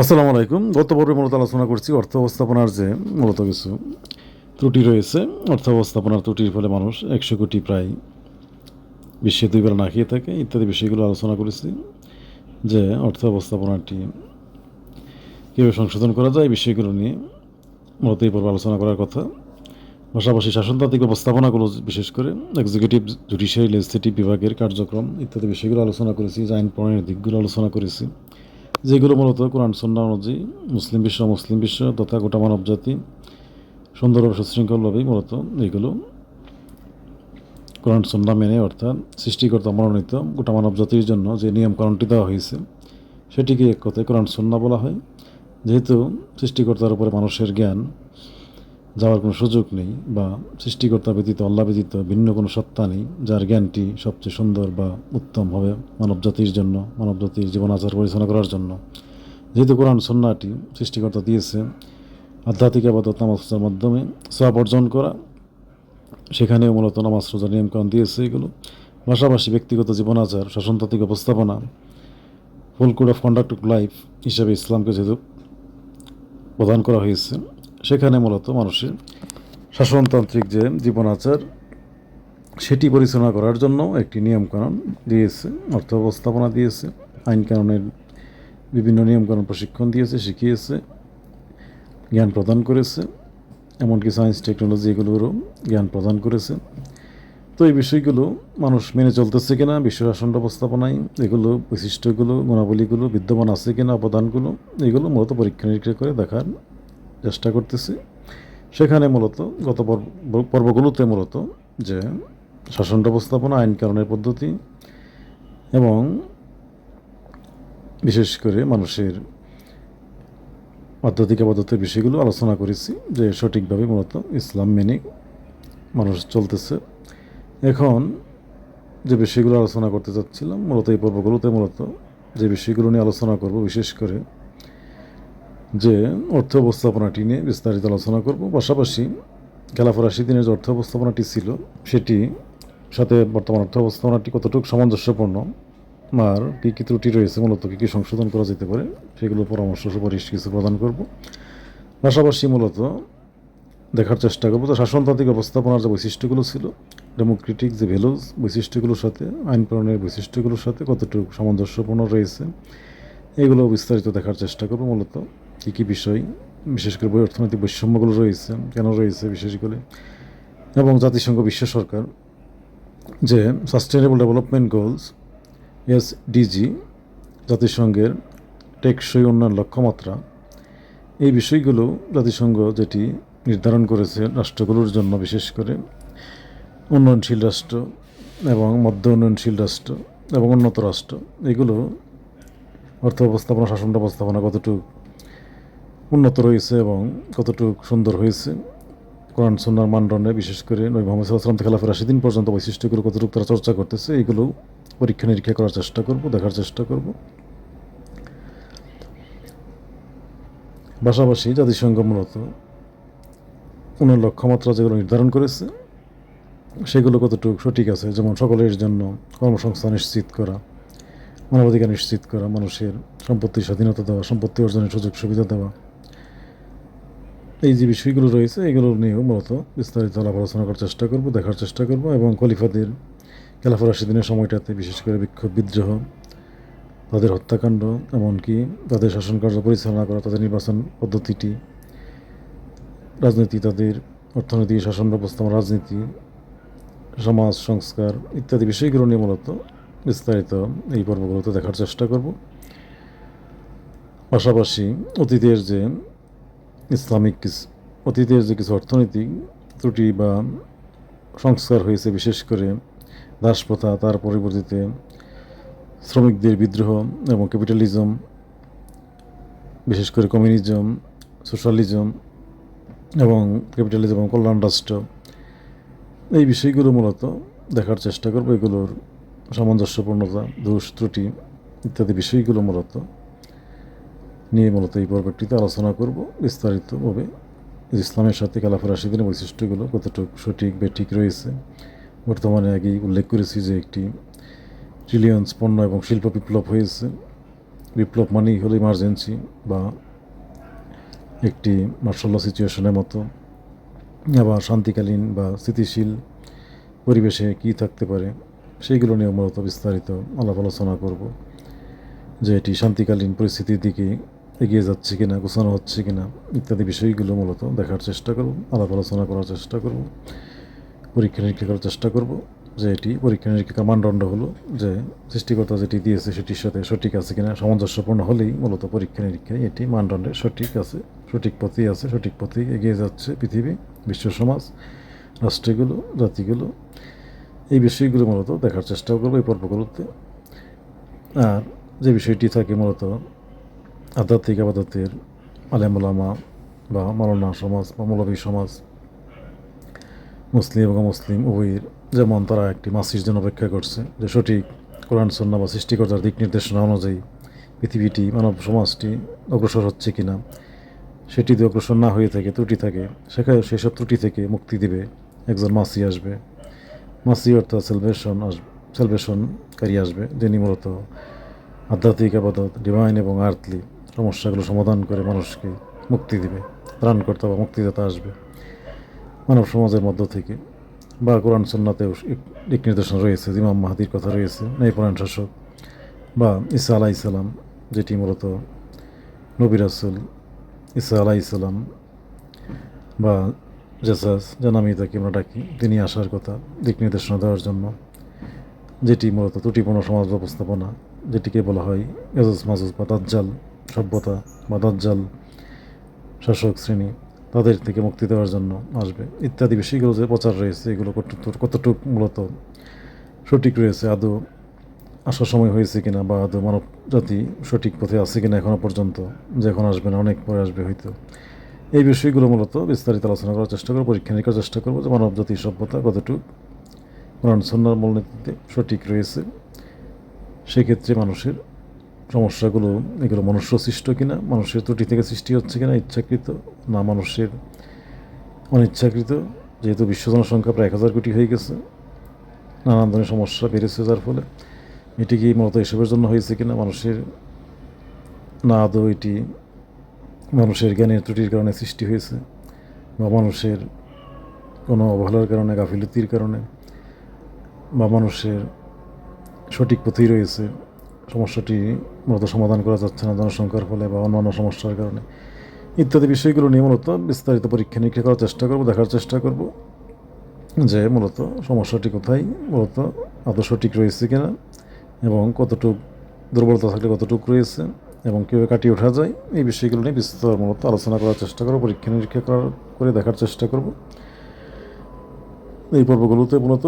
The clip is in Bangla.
আসসালামু আলাইকুম। গত পর্বে মূলত আলোচনা করছি অর্থ ব্যবস্থাপনার যে মূলত কিছু ত্রুটি রয়েছে। অর্থ ব্যবস্থাপনার ত্রুটির ফলে মানুষ একশো কোটি প্রায় বিশ্বে দুইবার না খেয়ে থাকে ইত্যাদি বিষয়গুলো আলোচনা করেছি যে অর্থ ব্যবস্থাপনাটি কীভাবে সংশোধন করা যায় বিষয়গুলো নিয়ে মূলত এই পর্বে আলোচনা করার কথা। পাশাপাশি শাসনতান্ত্রিক ব্যবস্থাপনাগুলো বিশেষ করে এক্সিকিউটিভ জুডিশিয়ারি লেজিসলেটিভ বিভাগের কার্যক্রম ইত্যাদি বিষয়গুলো আলোচনা করেছি আইন প্রণয়নের দিকগুলো আলোচনা করেছি। যেগুলো মূলত কোরআন, সন্না অনুযায়ী মুসলিম বিশ্ব মুসলিম বিশ্ব তথা গোটা মানব জাতি সুন্দরভাবে সুশৃঙ্খলভাবেই মূলত এগুলো কোরআন, সন্না মেনে অর্থাৎ সৃষ্টিকর্তা মনোনীত গোটা মানব জাতির জন্য যে নিয়মকানুনটি দেওয়া হয়েছে, সেটিকে এক কথায় কোরআন, সন্না বলা হয়। যেহেতু সৃষ্টিকর্তার উপরে মানুষের জ্ঞান যাওয়ার কোনো সুযোগ নেই বা সৃষ্টিকর্তা ব্যতীত, আল্লাহ ব্যতীত ভিন্ন কোনো সত্তা নেই যার জ্ঞানটি সবচেয়ে সুন্দর বা উত্তম হবে মানব জাতির জন্য মানব জাতির জীবন আচার পরিচালনা করার জন্য। যেহেতু কোরআন সন্নাটি সৃষ্টিকর্তা দিয়েছে, আধ্যাত্মিক আবাদত নামাজ রোজার মাধ্যমে সব অর্জন করা, সেখানেও মূলত নামাজ রোজার নিয়মকানুন দিয়েছে এগুলো। পাশাপাশি ব্যক্তিগত জীবন আচার শাসনতান্ত্রিক উপস্থাপনা full code of conduct of life হিসাবে ইসলামকে যেহেতু প্রদান করা হয়েছে সেখানে মূলত মানুষের শাসনতান্ত্রিক যে জীবন আচার সেটি পরিচালনা করার জন্য একটি নিয়মকানুন দিয়েছে, অর্থ ব্যবস্থাপনা দিয়েছে, আইন কানুনের বিভিন্ন নিয়মকানুন প্রশিক্ষণ দিয়েছে, শিখিয়েছে, জ্ঞান প্রদান করেছে, এমনকি সায়েন্স, টেকনোলজি এগুলোরও জ্ঞান প্রদান করেছে। তো এই বিষয়গুলো মানুষ মেনে চলতেছে কিনা, বিশ্ব শাসন ব্যবস্থাপনায় এগুলো, বৈশিষ্ট্যগুলো, গুণাবলীগুলো, বিদ্যমান আছে কিনা, অবদানগুলো, এগুলো মূলত পরীক্ষা নিরীক্ষা করে দেখার চেষ্টা করতেছি। সেখানে মূলত, গত পর্ব, পর্বগুলোতে মূলত যে শাসন ব্যবস্থাপনা, আইন কারণের পদ্ধতি এবং বিশেষ করে মানুষের আধ্যাত্মিক পদ্ধতির বিষয়গুলো আলোচনা করেছি যে সঠিকভাবে মূলত ইসলাম মেনে মানুষ চলতেছে। এখন যে বিষয়গুলো আলোচনা করতে চাচ্ছিলাম, মূলত এই পর্বগুলোতে মূলত যে বিষয়গুলো নিয়ে আলোচনা করব, বিশেষ করে যে অর্থ ব্যবস্থাপনাটি নিয়ে বিস্তারিত আলোচনা করব। পাশাপাশি খেলাফত আশি দিনের যে অর্থ ব্যবস্থাপনাটি ছিল, সেটি সাথে বর্তমান অর্থ ব্যবস্থাপনাটি কতটুকু সামঞ্জস্যপূর্ণ, আর কী কী ত্রুটি রয়েছে, মূলত কী কী সংশোধন করা যেতে পারে সেগুলো পরামর্শ সুপারিশ কিছু প্রদান করব। পাশাপাশি মূলত দেখার চেষ্টা করব যে শাসনতান্ত্রিক ব্যবস্থাপনার যে বৈশিষ্ট্যগুলো ছিল, ডেমোক্রেটিক যে ভ্যালুজ বৈশিষ্ট্যগুলোর সাথে আইন প্রণয়নের বৈশিষ্ট্যগুলোর সাথে কতটুকু সামঞ্জস্যপূর্ণ রয়েছে, এগুলো বিস্তারিত দেখার চেষ্টা করব মূলত। কী কী বিষয়? বিশেষ করে অর্থনৈতিক বৈষম্যগুলো রয়েছে। কেন রয়েছে বিশেষ করে? এবং জাতিসংঘ বিশ্ব সরকার যে sustainable development goals S D G জাতিসংঘের টেকসই উন্নয়ন লক্ষ্যমাত্রা, এই বিষয়গুলো জাতিসংঘ যেটি নির্ধারণ করেছে রাষ্ট্রগুলোর জন্য বিশেষ করে, উন্নয়নশীল রাষ্ট্র এবং মধ্য উন্নয়নশীল রাষ্ট্র এবং উন্নত রাষ্ট্র, এগুলো অর্থ ব্যবস্থাপনা, শাসন ব্যবস্থাপনা কতটুকু উন্নত রয়েছে এবং কতটুকু সুন্দর হয়েছে। কোরআন সন্ন্যার মানদণ্ডে বিশেষ করে নবী মোহাম্মদ সাল্লাম থেকে খেলাফের আশি দিন পর্যন্ত বৈশিষ্ট্যগুলো কতটুকু তারা চর্চা করতেছে, এইগুলো পরীক্ষা নিরীক্ষা করার চেষ্টা করব, দেখার চেষ্টা করব। পাশাপাশি জাতিসংঘ মূলত উন্নয়ন লক্ষ্যমাত্রা যেগুলো নির্ধারণ করেছে, সেগুলো কতটুকু সঠিক আছে? যেমন সকলের জন্য কর্মসংস্থান নিশ্চিত করা, মানবাধিকার নিশ্চিত করা, মানুষের সম্পত্তির স্বাধীনতা দেওয়া, সম্পত্তি অর্জনের সুযোগ সুবিধা দেওয়া এই যে বিষয়গুলো রয়েছে, এগুলো নিয়েও মূলত বিস্তারিত আলাপ আলোচনা করার চেষ্টা করব, দেখার চেষ্টা করব এবং খলিফাদের, খেলাফত দিনের সময়টাতে বিশেষ করে বিক্ষোভ বিদ্রোহ, তাদের হত্যাকাণ্ড, এমনকি তাদের শাসন কার্য পরিচালনা করা, তাদের নির্বাচন পদ্ধতিটি, রাজনীতি, তাদের অর্থনীতি শাসন ব্যবস্থা, রাজনীতি, সমাজ সংস্কার ইত্যাদি বিষয়গুলো নিয়ে মূলত বিস্তারিত এই পর্বগুলোতে দেখার চেষ্টা করব। পাশাপাশি অতীতের যে ইসলামিক কিছু অতীতের যে কিছু অর্থনৈতিক ত্রুটি বা সংস্কার হয়েছে, বিশেষ করে দাসপ্রথা, তার পরিবর্তিতে শ্রমিকদের বিদ্রোহ এবং ক্যাপিটালিজম, বিশেষ করে কমিউনিজম, সোশ্যালিজম এবং ক্যাপিটালিজম এবং কল্যাণ রাষ্ট্র, এই বিষয়গুলো মূলত দেখার চেষ্টা করব। এগুলোর সামঞ্জস্যপূর্ণতা, দোষ, ত্রুটি ইত্যাদি বিষয়গুলো মূলত নিয়ে মূলত এই পর্বটিতে আলোচনা করব বিস্তারিতভাবে। ইসলামের সাথে কালাফের রাশিদিনের বৈশিষ্ট্যগুলো কতটুকু সঠিক বেঠিক রয়েছে। বর্তমানে আগেই উল্লেখ করেছি যে একটি ট্রিলিয়ন্স পণ্য এবং শিল্প বিপ্লব হয়েছে। বিপ্লব মানেই হলো ইমার্জেন্সি বা একটি মার্শাল্লাহ সিচুয়েশনের মতো। আবার শান্তিকালীন বা স্থিতিশীল পরিবেশে কী থাকতে পারে সেইগুলো নিয়ে মূলত বিস্তারিত আলাপ আলোচনা করব। যে এটি শান্তিকালীন পরিস্থিতির দিকে এগিয়ে যাচ্ছে কিনা, গোছানো হচ্ছে কিনা, ইত্যাদি বিষয়গুলো মূলত দেখার চেষ্টা করব, আলাপ আলোচনা করার চেষ্টা করব, পরীক্ষা নিরীক্ষা করার চেষ্টা করব যে এটি পরীক্ষা নিরীক্ষা মানদণ্ড হলো যে সৃষ্টিকর্তা যেটি দিয়েছে সেটির সাথে সঠিক আছে কিনা, সামঞ্জস্যপূর্ণ হলেই মূলত পরীক্ষা নিরীক্ষায় এটি মানদণ্ডে সঠিক আছে, সঠিক পথেই আছে, সঠিক পথেই এগিয়ে যাচ্ছে পৃথিবী, বিশ্ব সমাজ, রাষ্ট্রগুলো, জাতিগুলো। এই বিষয়গুলো মূলত দেখার চেষ্টা করব এই পর্বগুলোতে আর যে বিষয়টি থাকে মূলত আধ্যাত্মিক আবাদতের আলেমুলামা বা মালনা সমাজ বা মৌলবী সমাজ, মুসলিম এবং মুসলিম উভয়ের যেমন তারা একটি মাসির জন্য অপেক্ষা করছে, যে সঠিক কোরআন সন্না বা সৃষ্টিকর্তার দিক নির্দেশনা অনুযায়ী পৃথিবীটি, মানব সমাজটি অগ্রসর হচ্ছে কিনা, সেটি যদি অগ্রসর না হয়ে থাকে, ত্রুটি থাকে, সেখানে সেসব ত্রুটি থেকে মুক্তি দিবে একজন মাসি আসবে। মাসি অর্থাৎ সেলভেশন আস সেলভেশনকারী আসবে, যিনি মূলত আধ্যাত্মিক আবাদত ডিভাইন এবং আর্থলি সমস্যাগুলো সমাধান করে মানুষকে মুক্তি দিবে, ত্রাণকর্তা বা মুক্তিদাতা আসবে। মানব সমাজের মধ্য থেকে বা কোরআন, সন্নাতেও দিক নির্দেশনা রয়েছে ইমাম মাহাদির কথা রয়েছে এই পুরাণ শাসক বা ইসা আলাহ ইসালাম যেটি মূলত নবী রাসুল ইসা আলাহ ইসালাম বা জেসাস যা নামিয়ে তাকে আমরা ডাকি, তিনি আসার কথা দিক নির্দেশনা দেওয়ার জন্য, যেটি মূলত ত্রুটিপূর্ণ সমাজ ব্যবস্থাপনা, যেটিকে বলা হয় এজস মাজুস বা দাজ্জাল। সভ্যতা বা দাজ্জাল, শাসক শ্রেণি, তাদের থেকে মুক্তি দেওয়ার জন্য আসবে। ইত্যাদি বিষয়গুলো যে প্রচার রয়েছে, এগুলো কতটুকু কতটুক মূলত সঠিক রয়েছে, আদৌ আসার সময় হয়েছে কিনা বা আদৌ মানব জাতি সঠিক পথে আছে কিনা এখনও পর্যন্ত, যে এখন আসবে না, অনেক পরে আসবে হয়তো। এই বিষয়গুলো মূলত বিস্তারিত আলোচনা করার চেষ্টা করব, পরীক্ষা নিরীক্ষার চেষ্টা করব যে মানব জাতির সভ্যতা কতটুকু, কোরআন সন্ন্যার মূলনীতিতে সঠিক রয়েছে। সেক্ষেত্রে মানুষের সমস্যাগুলো, এগুলো মনুষ্য সৃষ্ট কিনা, মানুষের ত্রুটি থেকে সৃষ্টি হচ্ছে কিনা, ইচ্ছাকৃত না মানুষের অনিচ্ছাকৃত, যেহেতু বিশ্ব জনসংখ্যা প্রায় এক হাজার কোটি হয়ে গেছে, নানান ধরনের সমস্যা বেড়েছে যার ফলে এটি কি মূলত এসবের জন্য হয়েছে কিনা, মানুষের না আদৌ এটি মানুষের জ্ঞানের ত্রুটির কারণে সৃষ্টি হয়েছে, বা মানুষের কোনো অবহেলার কারণে, গাফিলতির কারণে, বা মানুষের সঠিক পথেই রয়েছে সমস্যাটি মূলত সমাধান করা যাচ্ছে না জনসংখ্যার ফলে বা অন্যান্য সমস্যার কারণে। ইত্যাদি বিষয়গুলো নিয়ে মূলত বিস্তারিত পরীক্ষা নিরীক্ষা করার চেষ্টা করব, দেখার চেষ্টা করব যে মূলত সমস্যাটি কোথায়, মূলত আদৌ সঠিক রয়েছে কিনা এবং কতটুক দুর্বলতা থাকলে কতটুক রয়েছে এবং কীভাবে কাটিয়ে ওঠা যায়, এই বিষয়গুলো নিয়ে বিস্তর মূলত আলোচনা করার চেষ্টা করব, পরীক্ষা নিরীক্ষা করার করে দেখার চেষ্টা করব। এই পর্বগুলোতে মূলত